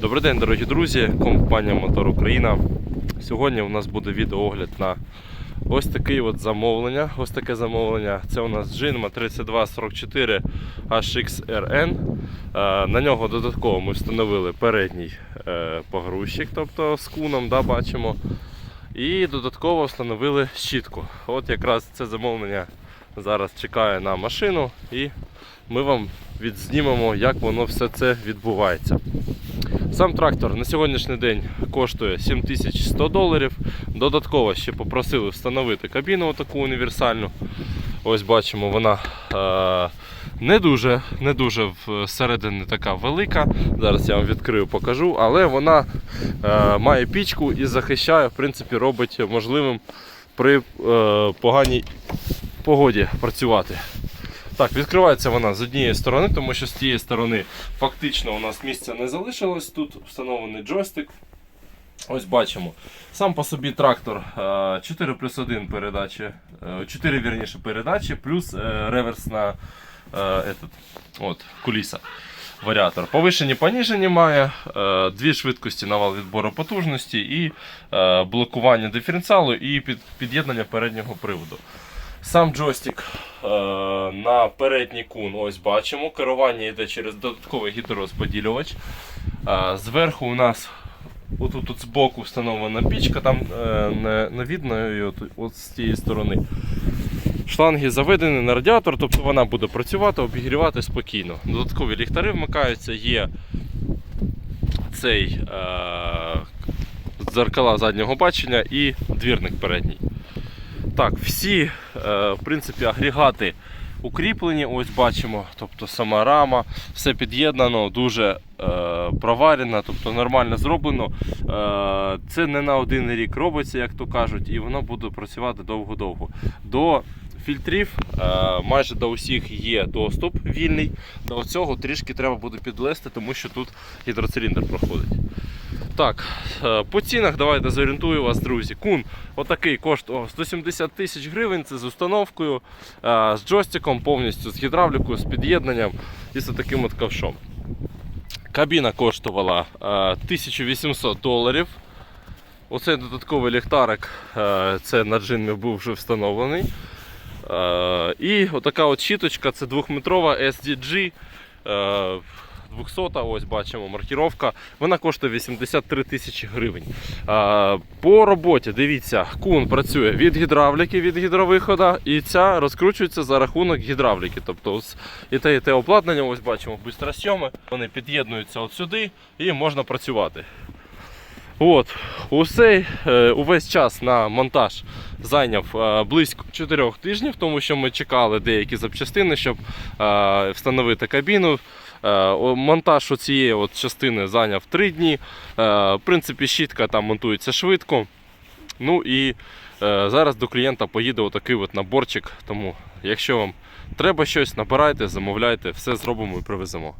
Добрий день, дорогі друзі, компанія Мотор Україна. Сьогодні у нас буде відеоогляд на ось такий от замовлення. Ось таке замовлення. Це у нас Jinma 3244 HXRN. Е, На нього додатково ми встановили передній е, погрузчик, тобто з куном, да, бачимо. І додатково встановили щітку. От якраз це замовлення зараз чекає на машину, і ми вам відзнімемо, як воно все це відбувається. Сам трактор на сьогоднішній день коштує 7100 доларів. Додатково ще попросили встановити кабіну таку універсальну. Ось бачимо, вона е, не дуже, не дуже всередині така велика. Зараз я вам відкрию, покажу, але вона е, має пічку і захищає, в принципі, робить можливим при е, поганій погоді працювати. Так, відкривається вона з однієї сторони, тому що з тієї сторони фактично у нас місця не залишилось. Тут встановлений джойстик. Ось бачимо. Сам по собі трактор е, 4 плюс 1 передачі, е, 4 вірніше передачі, плюс е, реверсна е, этот, от, куліса. Варіатор. Повишені, поніжені має, е, дві швидкості на вал відбору потужності і е, блокування диференціалу і під'єднання переднього приводу. Сам джойстик е, на передній кун ось бачимо. Керування йде через додатковий гідророзподілювач. Е, зверху у нас отут тут збоку встановлена пічка, там е, не, не видно її от, от з цієї сторони. Шланги заведені на радіатор, тобто вона буде працювати, обігрівати спокійно. Додаткові ліхтари вмикаються, є цей е, дзеркала заднього бачення і двірник передній. Так, всі е, в принципі, агрегати укріплені, ось бачимо, тобто сама рама, все під'єднано, дуже е, проварено, тобто нормально зроблено. Е, це не на один рік робиться, як то кажуть, і воно буде працювати довго-довго. До фільтрів майже до усіх є доступ вільний. До цього трішки треба буде підлезти, тому що тут гідроциліндр проходить. Так, е, по цінах давайте зорієнтую вас, друзі. Кун отакий коштував 170 тисяч гривень. Це з установкою, е, з джойстиком, повністю з гідравлікою, з під'єднанням і з таким от ковшом. Кабіна коштувала е, 1800 доларів. Оцей додатковий ліхтарик, е, це на джинмі був вже встановлений. Е, І отака от щіточка, це 2-метрова SDG. Е, 200, ось бачимо маркіровка. Вона коштує 83 тисячі гривень. По роботі, дивіться, кун працює від гідравліки, від гідровихода, і ця розкручується за рахунок гідравліки. Тобто і те, і те обладнання, ось бачимо бистросйоми. Вони під'єднуються от сюди і можна працювати. От, усей, е, увесь час на монтаж зайняв е, близько 4 тижнів, тому що ми чекали деякі запчастини, щоб е, встановити кабіну. Е, Монтаж цієї частини зайняв 3 дні. Е, В принципі, щітка там монтується швидко. Ну і е, зараз до клієнта поїде отакий от наборчик. Тому, якщо вам треба щось, набирайте, замовляйте, все зробимо і привеземо.